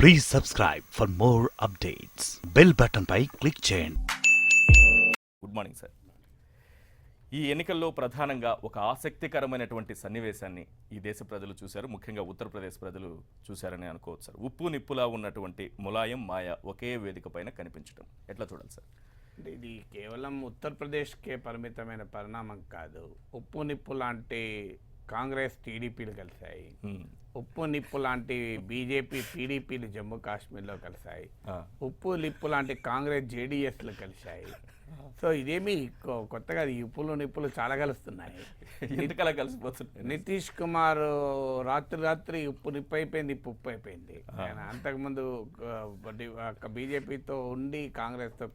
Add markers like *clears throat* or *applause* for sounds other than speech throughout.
Please subscribe for more updates bell button pi click చేయండి. Good morning sir ఈ ఎన్నికల్లో ప్రధానంగా ఒక ఆసక్తికరమైనటువంటి సన్నివేశాన్ని ఈ దేశ ప్రజలు చూశారు. ముఖ్యంగా ఉత్తరప్రదేశ్ ప్రజలు చూశారని అనుకోవచ్చు సార్ ఉప్పు నిప్పులా ఉన్నటువంటి ములాయం మాయ ఒకే వేదిక పైన కనిపించడం ఎట్లా చూడాలి సార్ అంటే ఇది కేవలం ఉత్తరప్రదేశ్కే పరిమితమైన పరిణామం కాదు. ఉప్పు నిప్పు లాంటి కాంగ్రెస్ టీడీపీలు కలిశాయి. ఉప్పు నిప్పు లాంటి బీజేపీ టీడీపీలు జమ్మూ కాశ్మీర్లో కలిశాయి. ఉప్పు నిప్పు లాంటి కాంగ్రెస్ జేడీఎస్లు కలిశాయి. సో ఇదేమి కొత్తగా ఈ ఉప్పులు నిప్పులు చాలా కలుస్తున్నాయి. ఎందుకలా కలిసిపోతుంది నితీష్ కుమార్ రాత్రి రాత్రి ఉప్పు నిప్పు అయిపోయింది ఇప్పు ఉప్పు అయిపోయింది ఆయన అంతకుముందు బీజేపీతో ఉండి కాంగ్రెస్తో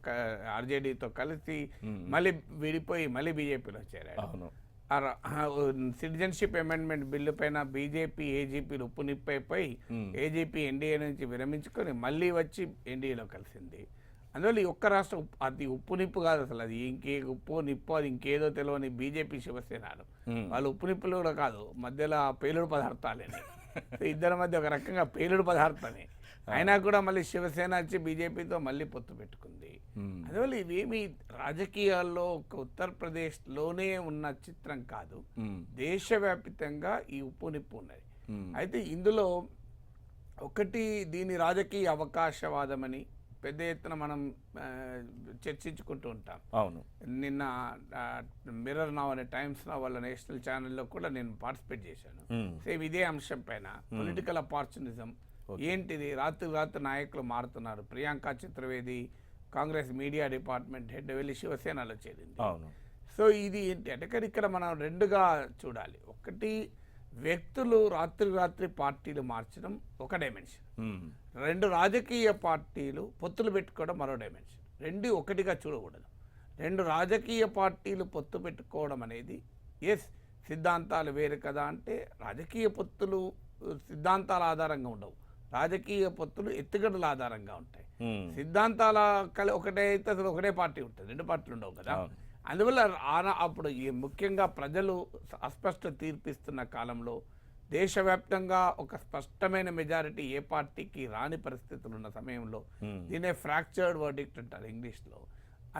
ఆర్జేడీతో కలిసి మళ్ళీ విడిపోయి మళ్ళీ బీజేపీలో చేరాడు. అవును. సిటిజన్షిప్ అమెండ్మెంట్ బిల్లు పైన బీజేపీ ఏజీపీలు ఉప్పు నిప్పు అయిపోయి ఏజీపీ ఎన్డీఏ నుంచి విరమించుకొని మళ్ళీ వచ్చి ఎన్డీఏలో కలిసింది. అందువల్ల ఈ ఒక్క రాష్ట్రం అది ఉప్పు నిప్పు కాదు అసలు అది ఇంకే ఉప్పు నిప్పు అది ఇంకేదో తెలియని బీజేపీ శివసేనలు. Hmm. వాళ్ళు ఉప్పు నిప్పులు కూడా కాదు మధ్యలో ఆ పేలుడు పదార్థాలని *laughs* సో ఇద్దరి మధ్య ఒక రకంగా పేలుడు పదార్థమే. అయినా కూడా మళ్ళీ శివసేన వచ్చి బీజేపీతో మళ్ళీ పొత్తు పెట్టుకుంది. అందువల్ల ఇవేమి రాజకీయాల్లో ఒక ఉత్తరప్రదేశ్లోనే ఉన్న చిత్రం కాదు. హ్మ్. దేశవ్యాప్తంగా ఈ ఉప్పు నిప్పు ఉన్నది. హ్మ్. అయితే ఇందులో ఒకటి దీని రాజకీయ అవకాశవాదమని పెద్ద ఎత్తున మనం చర్చించుకుంటూ ఉంటాం. అవును. నిన్న మిర్రర్ నావ్ అనే టైమ్స్ నా వాళ్ళ నేషనల్ ఛానల్లో కూడా నేను పార్టిసిపేట్ చేశాను. సేమ్ ఇదే అంశం పైన పొలిటికల్ అపార్చునిజం. ఏంటిది? రాత్రి రాత్రి నాయకులు మారుతున్నారు. Priyanka Chaturvedi Congress media department head వెళ్ళి శివసేనలో చేరింది. సో ఇది ఏంటి అంటే ఇక్కడ మనం రెండుగా చూడాలి. ఒకటి వ్యక్తులు రాత్రి రాత్రి పార్టీలు మార్చడం ఒక డైమెన్షన్. రెండు రాజకీయ పార్టీలు పొత్తులు పెట్టుకోవడం మరో డైమెన్షన్ రెండు ఒకటిగా చూడకూడదు. రెండు రాజకీయ పార్టీలు పొత్తు పెట్టుకోవడం అనేది ఎస్ సిద్ధాంతాలు వేరు కదా అంటే రాజకీయ పొత్తులు సిద్ధాంతాల ఆధారంగా ఉండవు. రాజకీయ పొత్తులు ఎత్తుగడల ఆధారంగా ఉంటాయి. సిద్ధాంతాల కలి ఒకటే అయితే అసలు ఒకటే పార్టీ ఉంటుంది రెండు పార్టీలు ఉండవు కదా. అందువల్ల అప్పుడు ఈ ముఖ్యంగా ప్రజలు అస్పష్ట తీర్పిస్తున్న కాలంలో దేశవ్యాప్తంగా ఒక స్పష్టమైన మెజారిటీ ఏ పార్టీకి రాని పరిస్థితులు ఉన్న సమయంలో. దీనే ఫ్రాక్చర్డ్ వర్డిక్ట్ అంటారు ఇంగ్లీష్లో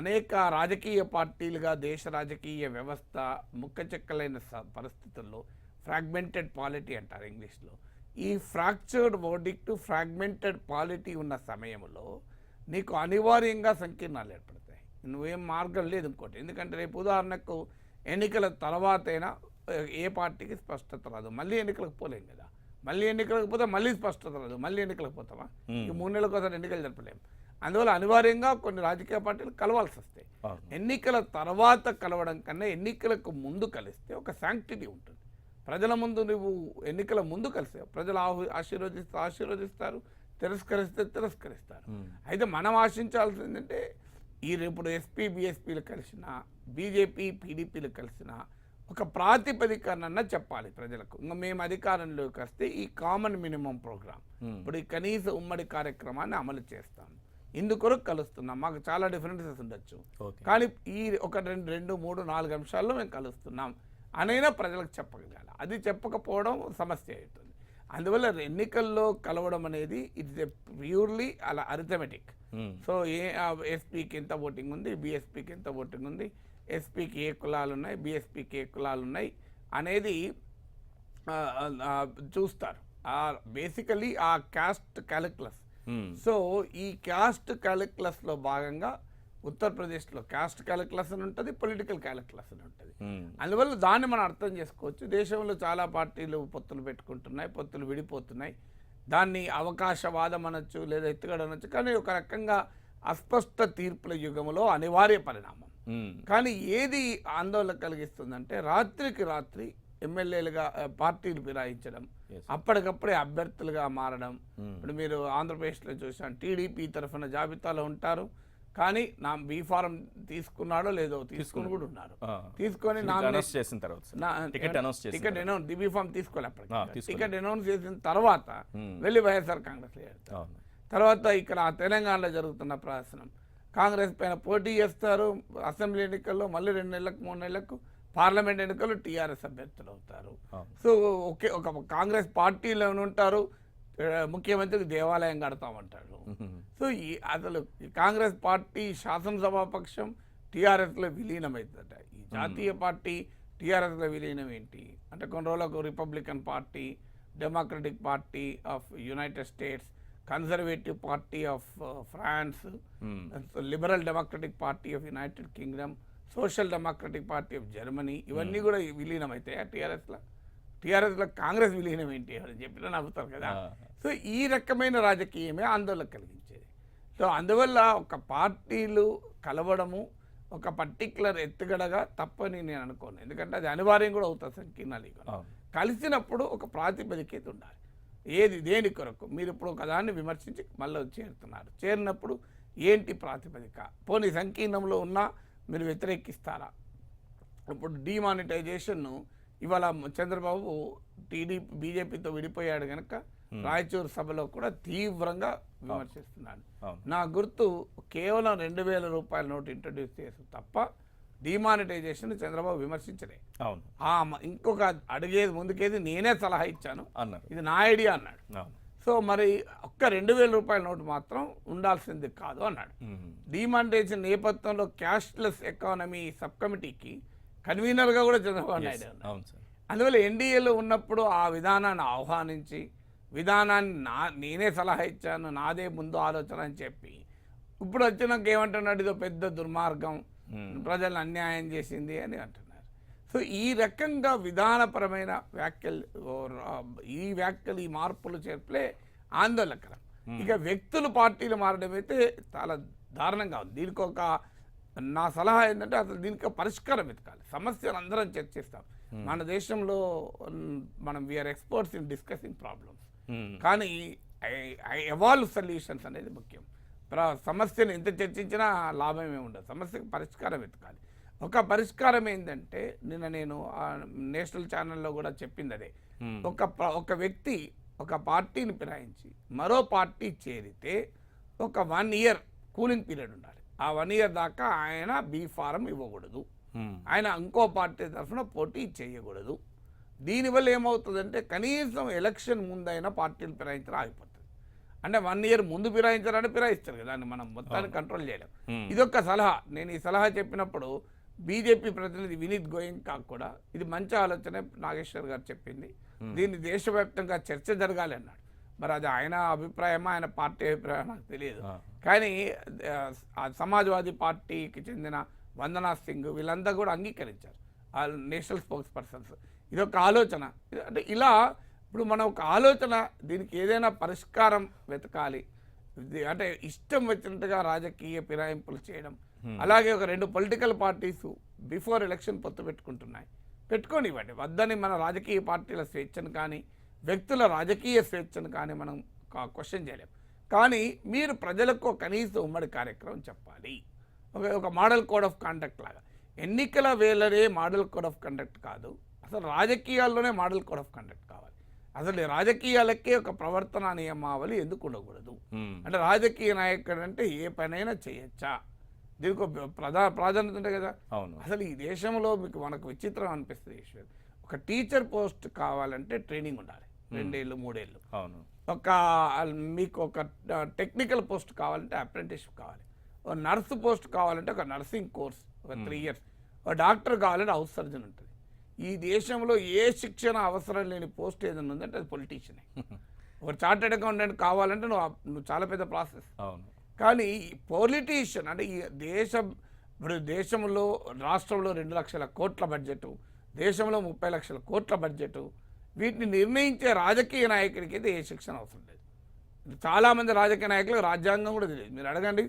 అనేక రాజకీయ పార్టీలుగా దేశ రాజకీయ వ్యవస్థ ముక్కచెక్కలైన పరిస్థితుల్లో ఫ్రాగ్మెంటెడ్ పాలిటీ అంటారు ఇంగ్లీష్లో ఈ ఫ్రాక్చర్డ్ వర్డిక్ట్ ఫ్రాగ్మెంటెడ్ పాలిటీ ఉన్న సమయంలో నీకు అనివార్యంగా సంకీర్ణాలు ఏర్పడతాయి. నువ్వేం మార్గం లేదు ఇంకోటి. ఎందుకంటే రేపు ఉదాహరణకు ఎన్నికల తర్వాతైనా ఏ పార్టీకి స్పష్టత రాదు. మళ్ళీ ఎన్నికలకు పోలేం కదా. మళ్ళీ ఎన్నికలకు పోతే మళ్ళీ స్పష్టత రాదు. మళ్ళీ ఎన్నికలకు పోతామా? ఈ మూడు నెలల కోసం ఎన్నికలు జరపలేం. అందువల్ల అనివార్యంగా కొన్ని రాజకీయ పార్టీలు కలవాల్సి వస్తాయి. ఎన్నికల తర్వాత కలవడం కన్నా ఎన్నికలకు ముందు కలిస్తే ఒక శాంక్టిటీ ఉంటుంది. ప్రజల ముందు నువ్వు ఎన్నికల ముందు కలిస్తే ప్రజలు ఆహు ఆశీర్వదిస్తే ఆశీర్వదిస్తారు. తిరస్కరిస్తే తిరస్కరిస్తారు. అయితే మనం ఆశించాల్సింది ఏంటంటే ఈ ఇప్పుడు ఎస్పీ బీఎస్పీలు కలిసిన బీజేపీ పీడీపీలు కలిసిన ఒక ప్రాతిపదికనన్న చెప్పాలి ప్రజలకు. ఇంకా మేము అధికారంలోకి వస్తే ఈ కామన్ మినిమం ప్రోగ్రామ్ ఇప్పుడు ఈ కనీస ఉమ్మడి కార్యక్రమాన్ని అమలు చేస్తాం. ఇందుకొరకు కలుస్తున్నాం. మాకు చాలా డిఫరెన్సెస్ ఉండొచ్చు. కానీ ఈ ఒక రెండు రెండు మూడు నాలుగు అంశాల్లో మేము కలుస్తున్నాం. అనైనా ప్రజలకు చెప్పగలగాలి. అది చెప్పకపోవడం సమస్య అవుతుంది. అందువల్ల ఎన్నికల్లో కలవడం అనేది ఇట్స్ ఎ ప్యూర్లీ అలా అరిథమెటిక్. సో ఏ ఎస్పీకి ఎంత ఓటింగ్ ఉంది? బీఎస్పీకి ఎంత ఓటింగ్ ఉంది? ఎస్పీకి ఏ కులాలు ఉన్నాయి? బీఎస్పీకి ఏ కులాలు ఉన్నాయి? అనేది చూస్తారు. ఆ బేసికలీ ఆ క్యాస్ట్ క్యాలిక్యులస్. సో ఈ క్యాస్ట్ క్యాలిక్యులస్లో భాగంగా ఉత్తరప్రదేశ్లో క్యాస్ట్ క్యాలిక్యులస్ అని ఉంటుంది పొలిటికల్ క్యాలిక్యులస్ అని ఉంటుంది. అందువల్ల దాన్ని మనం అర్థం చేసుకోవచ్చు. దేశంలో చాలా పార్టీలు పొత్తులు పెట్టుకుంటున్నాయి పొత్తులు విడిపోతున్నాయి. దాన్ని అవకాశవాదం అనొచ్చు లేదా ఎత్తుగడ అనొచ్చు కానీ ఒక రకంగా అస్పష్ట తీర్పుల యుగంలో అనివార్య పరిణామం. కానీ ఏది ఆందోళన కలిగిస్తుందంటే రాత్రికి రాత్రి ఎమ్మెల్యేలుగా పార్టీలు ఫిరాయించడం. అప్పటికప్పుడే అభ్యర్థులుగా మారడం. ఇప్పుడు మీరు ఆంధ్రప్రదేశ్లో చూసాను టీడీపీ తరఫున జాబితాలో ఉంటారు. కానీ నా బీ ఫారం తీసుకున్నాడో లేదో తీసుకుని కూడా ఉన్నారు. తీసుకొని అనౌన్స్ చేసిన తర్వాత టికెట్ అనౌన్స్ టికెట్. అనౌన్స్ డిబీ ఫామ్ తీసుకోలేదు. టికెట్ అనౌన్స్ చేసిన తర్వాత వెళ్ళి వైఎస్ఆర్ కాంగ్రెస్. తర్వాత ఇక్కడ తెలంగాణలో జరుగుతున్న ప్రహసనం కాంగ్రెస్ పైన పోటీ చేస్తారు అసెంబ్లీ ఎన్నికల్లో మళ్ళీ రెండు నెలలకు మూడు నెలలకు పార్లమెంట్ ఎన్నికల్లో టీఆర్ఎస్ అభ్యర్థులు అవుతారు. సో ఒకే ఒక కాంగ్రెస్ పార్టీలో ఉంటారు ఆ, ముఖ్యమంత్రి దేవాలయం కడతామంటాడు. సో ఈ అసలు కాంగ్రెస్ పార్టీ శాసనసభా పక్షం టీఆర్ఎస్లో విలీనమవుతుందట ఈ జాతీయ పార్టీ టీఆర్ఎస్లో విలీనం ఏంటి? అంటే కొన్ని రోజులకు Republican Party Democratic Party of United States Conservative Party of France Liberal Democratic Party of United Kingdom Social Democratic Party of Germany ఇవన్నీ కూడా విలీనం అవుతాయి టీఆర్ఎస్లో? టీఆర్ఎస్లో కాంగ్రెస్ విలీనం ఏంటి అని చెప్పినా నవ్వుతారు కదా. సో ఈ రకమైన రాజకీయమే ఆందోళన కలిగించేది. సో అందువల్ల ఒక పార్టీలు కలవడము ఒక పర్టికులర్ ఎత్తుగడగా తప్పని నేను అనుకోను. ఎందుకంటే అది అనివార్యం కూడా అవుతుంది సంకీర్ణాలు. కలిసినప్పుడు ఒక ప్రాతిపదికేత ఉండాలి. ఏది దేని కొరకు? మీరు ఇప్పుడు ఒకదాన్ని విమర్శించి మళ్ళీ చేరుతున్నారు. చేరినప్పుడు ఏంటి ప్రాతిపదిక? పోనీ సంకీర్ణంలో ఉన్నా మీరు వ్యతిరేకిస్తారా? ఇప్పుడు డిమానిటైజేషన్ను ఇవాళ చంద్రబాబు టీడీపీ బీజేపీతో విడిపోయాడు కనుక రాయచూరు సభలో కూడా తీవ్రంగా విమర్శిస్తున్నాడు. నా గుర్తు కేవలం రెండు వేల రూపాయల నోటు ఇంట్రడ్యూస్ చేసి తప్ప డిమానిటైజేషన్ చంద్రబాబు విమర్శించలే. అవును. ఇంకొక అడిగేది ముందుకేది నేనే సలహా ఇచ్చాను. అన్నారు ఇది నా ఐడియా అన్నాడు. సో మరి ఒక్క రెండు వేల రూపాయల నోటు మాత్రం ఉండాల్సింది కాదు అన్నాడు. డిమానిటైజేషన్ నేపథ్యంలో క్యాష్లెస్ ఎకానమీ సబ్ కమిటీకి కన్వీనర్గా కూడా చంద్రబాబు నాయుడు అవును సార్. అందువల్ల ఎన్డీఏలో ఉన్నప్పుడు ఆ విధానాన్ని ఆహ్వానించి విధానాన్ని నా నేనే సలహా ఇచ్చాను నాదే ముందు ఆలోచన అని చెప్పి ఇప్పుడు వచ్చినాక ఏమంటున్నాడు ఇదో పెద్ద దుర్మార్గం ప్రజలను అన్యాయం చేసింది అని అంటున్నారు. సో ఈ రకంగా విధానపరమైన వ్యాఖ్యలు ఈ వ్యాఖ్యలు ఈ మార్పులు చేర్పులే ఆందోళనకరం. ఇక వ్యక్తులు పార్టీలు మారడం అయితే చాలా దారుణంగా ఉంది. దీనికి ఒక నా సలహా ఏంటంటే అసలు దీనికి ఒక పరిష్కారం వెతకాలి. సమస్యలు అందరం చర్చిస్తాం మన దేశంలో మనం we are experts in discussing problems. కానీ ఎవాల్వ్ సొల్యూషన్స్ అనేది ముఖ్యం. సమస్యను ఎంత చర్చించినా లాభమే ఉండదు. సమస్యకు పరిష్కారం వెతకాలి. ఒక పరిష్కారం ఏంటంటే నిన్న నేను నేషనల్ ఛానల్లో కూడా చెప్పింది అదే. ఒక ప్ర- ఒక వ్యక్తి ఒక పార్టీని ఫిరాయించి మరో పార్టీ చేరితే ఒక వన్ ఇయర్ కూలింగ్ పీరియడ్ ఉండాలి. ఆ వన్ ఇయర్ దాకా ఆయన బీ ఫారం ఇవ్వకూడదు. ఆయన ఇంకో పార్టీ తరఫున పోటీ చేయకూడదు. దీనివల్ల ఏమవుతుందంటే కనీసం ఎలక్షన్ ముందైనా పార్టీలు ఫిరాయించడం ఆగిపోతుంది. అంటే వన్ ఇయర్ ముందు ఫిరాయించాలంటే ఫిరాయిస్తారు కదా దాన్ని మనం మొత్తాన్ని కంట్రోల్ చేయలేం. Hmm. ఇదొక సలహా. నేను ఈ సలహా చెప్పినప్పుడు బీజేపీ ప్రతినిధి వినీత్ గోయంకా కూడా ఇది మంచి ఆలోచనే నాగేశ్వర్ గారు చెప్పింది. దీన్ని దేశవ్యాప్తంగా చర్చ జరగాలి అన్నాడు. మరి అది ఆయన అభిప్రాయమా ఆయన పార్టీ అభిప్రాయం నాకు తెలియదు. కానీ సమాజ్వాదీ పార్టీకి చెందిన వందనా సింగ్ వీళ్ళంతా కూడా అంగీకరించారు. ఆ నేషనల్ స్పోక్స్ పర్సన్స్ ఇది ఒక ఆలోచన. అంటే ఇలా ఇప్పుడు మనం ఒక ఆలోచన దీనికి ఏదైనా పరిష్కారం వెతకాలి. అంటే ఇష్టం వచ్చినట్టుగా రాజకీయ ఫిరాయింపులు చేయడం. అలాగే ఒక రెండు పొలిటికల్ పార్టీస్ బిఫోర్ ఎలక్షన్ పొత్తు పెట్టుకుంటున్నాయి. పెట్టుకోనివ్వండి. వద్దని మన రాజకీయ పార్టీల స్వేచ్ఛను కానీ వ్యక్తుల రాజకీయ స్వేచ్ఛను కానీ మనం క్వశ్చన్ చేయలేం. కానీ మీరు ప్రజలకు కనీసం ఉమ్మడి కార్యక్రమం చెప్పాలి. ఒక ఒక మోడల్ కోడ్ ఆఫ్ కండక్ట్ లాగా. ఎన్నికల వేళనే మోడల్ కోడ్ ఆఫ్ కండక్ట్ కాదు. అసలు రాజకీయాల్లోనే మోడల్ కోడ్ ఆఫ్ కండక్ట్ కావాలి. అసలు రాజకీయాలకే ఒక ప్రవర్తన నియమావళి ఎందుకు ఉండకూడదు. అంటే రాజకీయ నాయకుడు అంటే ఏ పనైనా చేయొచ్చా? దీనికి ఒక ప్రధా ప్రాధాన్యత ఉంటుంది కదా. అవును. అసలు ఈ దేశంలో మీకు మనకు విచిత్రం అనిపిస్తుంది ఈశ్వర్. ఒక టీచర్ పోస్ట్ కావాలంటే ట్రైనింగ్ ఉండాలి. రెండేళ్ళు మూడేళ్ళు. అవును. ఒక మీకు ఒక టెక్నికల్ పోస్ట్ కావాలంటే అప్రెంటిస్షిప్ కావాలి. ఒక నర్సు పోస్ట్ కావాలంటే ఒక నర్సింగ్ కోర్స్ ఒక త్రీ ఇయర్స్ ఒక డాక్టర్ కావాలంటే హౌస్ సర్జన్ ఉంటుంది. ఈ దేశంలో ఏ శిక్షణ అవసరం లేని పోస్ట్ ఏదైనా ఉందంటే అది పొలిటీషియనే *laughs* ఒక చార్టెడ్ అకౌంటెంట్ కావాలంటే నువ్వు నువ్వు చాలా పెద్ద ప్రాసెస్ అవును. కానీ పొలిటీషియన్ అంటే ఈ దేశం ఇప్పుడు దేశంలో రాష్ట్రంలో రెండు లక్షల కోట్ల బడ్జెట్ దేశంలో ముప్పై లక్షల కోట్ల బడ్జెట్ వీటిని నిర్ణయించే రాజకీయ నాయకుడికి అయితే ఏ శిక్షణ అవసరం లేదు. చాలామంది రాజకీయ నాయకులకు రాజ్యాంగం కూడా తెలియదు. మీరు అడగండి.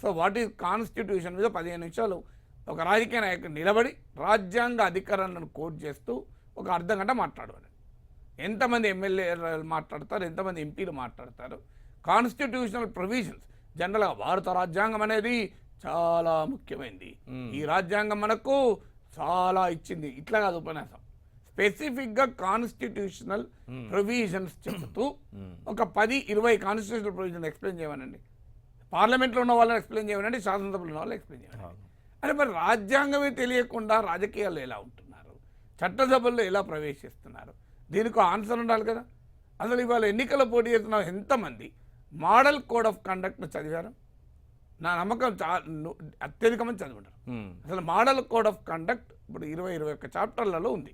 సో వాట్ ఈజ్ కాన్స్టిట్యూషన్ మీద పదిహేను నిమిషాలు ఒక రాజకీయ నాయకుడు నిలబడి రాజ్యాంగ అధికారాలను కోట్ చేస్తూ ఒక అర్ధ గంట మాట్లాడవాలి. ఎంతమంది ఎమ్మెల్యేలు మాట్లాడతారు? ఎంతమంది ఎంపీలు మాట్లాడతారు? Constitutional provisions. జనరల్గా భారత రాజ్యాంగం అనేది చాలా ముఖ్యమైనది ఈ రాజ్యాంగం మనకు చాలా ఇచ్చింది. ఇట్లా కాదు ఉపన్యాసం. స్పెసిఫిక్గా కాన్స్టిట్యూషనల్ ప్రొవిజన్స్ *clears throat* చెబుతూ ఒక పది ఇరవై కాన్స్టిట్యూషనల్ ప్రొవిజన్ ఎక్స్ప్లెయిన్ చేయమనండి. పార్లమెంట్లో ఉన్న వాళ్ళని ఎక్స్ప్లెయిన్ చేయమనండి శాసనసభలో ఉన్న వాళ్ళని ఎక్స్ప్లెయిన్ చేయమనండి. అంటే మరి రాజ్యాంగమే తెలియకుండా రాజకీయాల్లో ఎలా ఉంటున్నారు? చట్టసభల్లో ఎలా ప్రవేశిస్తున్నారు? దీనికి ఆన్సర్ ఉండాలి కదా. అసలు ఇవాళ ఎన్నికల పోటీ చేస్తున్న ఎంతమంది మోడల్ కోడ్ ఆఫ్ కండక్ట్ చదివారు? నా నమ్మకం చా ను- అత్యధిక మంది చదువుంటారు ఉమ్, అసలు మోడల్ కోడ్ ఆఫ్ కండక్ట్ ఇప్పుడు ఇరవై ఇరవై ఒక్క చాప్టర్లలో ఉంది.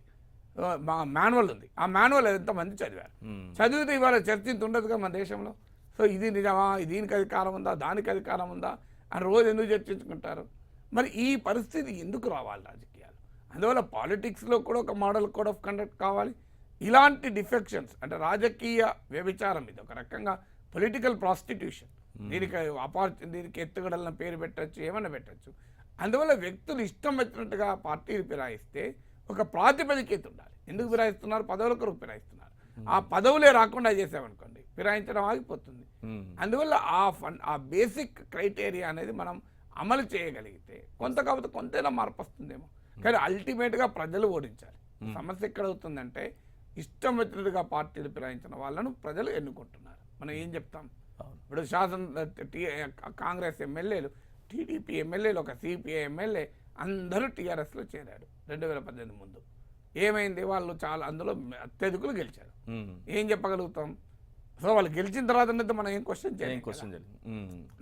మాన్యువల్ ఉంది. ఆ మాన్యువల్ ఎంతమంది చదివారు? చదివితే ఇవాళ చర్చించ ఉండదుగా మన దేశంలో? సో ఇది నిజమా? దీనికి అధికారం ఉందా? దానికి అధికారం ఉందా? అని రోజు ఎందుకు చర్చించుకుంటారు? మరి ఈ పరిస్థితి ఎందుకు రావాలి రాజకీయాలు? అందువల్ల పాలిటిక్స్లో కూడా ఒక మోడల్ కోడ్ ఆఫ్ కండక్ట్ కావాలి. ఇలాంటి డిఫెక్షన్స్ అంటే రాజకీయ వ్యభిచారం ఇది ఒక రకంగా పొలిటికల్ ప్రాస్టిట్యూషన్ దీనికి అపార్చు దీనికి ఎత్తుగడలను పేరు పెట్టచ్చు ఏమైనా పెట్టచ్చు. అందువల్ల వ్యక్తులు ఇష్టం వచ్చినట్టుగా పార్టీలు ఫిరాయిస్తే ఒక ప్రాతిపదికత ఉండాలి. ఎందుకు ఫిరాయిస్తున్నారు? పదవుల కొరకు ఫిరాయిస్తున్నారు. ఆ పదవులే రాకుండా చేసామనుకోండి ఫిరాయించడం ఆగిపోతుంది. అందువల్ల ఆ ఫండ్ ఆ బేసిక్ క్రైటీరియా అనేది మనం అమలు చేయగలిగితే కొంత కాకపోతే కొంతైనా మార్పు వస్తుందేమో. కానీ అల్టిమేట్గా ప్రజలు ఓడించాలి. సమస్య ఎక్కడ అవుతుందంటే ఇష్టం వచ్చినట్టుగా పార్టీలు ఫిరాయించిన వాళ్ళను ప్రజలు ఎన్నుకుంటున్నారు. మనం ఏం చెప్తాం. ఇప్పుడు శాసన కాంగ్రెస్ ఎమ్మెల్యేలు టీడీపీ ఎమ్మెల్యేలు ఒక సిపిఐ ఎమ్మెల్యే అందరూ టీఆర్ఎస్లో చేరారు రెండు వేల పద్దెనిమిది ముందు. ఏమైంది? వాళ్ళు చాలా అందులో అత్యధికులు గెలిచారు. ఏం చెప్పగలుగుతాం? సో వాళ్ళు గెలిచిన తర్వాత మనం ఏం క్వశ్చన్ ఏం చేయం క్వశ్చన్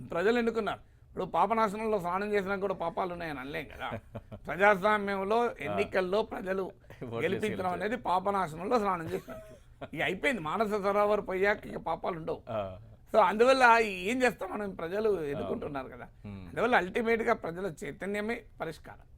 ప్రజలు ఎన్నుకున్నారు ఇప్పుడు పాపనాశనంలో స్నానం చేసినా కూడా పాపాలు ఉన్నాయని అనలేం కదా. *laughs* ప్రజాస్వామ్యంలో ఎన్నికల్లో ప్రజలు *laughs* గెలిపించడం అనేది పాపనాశనంలో స్నానం చేసినట్టు. ఇక అయిపోయింది. మానస సరోవర్ పోయాక ఇక పాపాలు ఉండవు. సో అందువల్ల ఏం చేస్తాం మనం? ప్రజలు ఎన్నుకుంటున్నారు కదా. అందువల్ల అల్టిమేట్గా ప్రజల చైతన్యమే పరిష్కారం.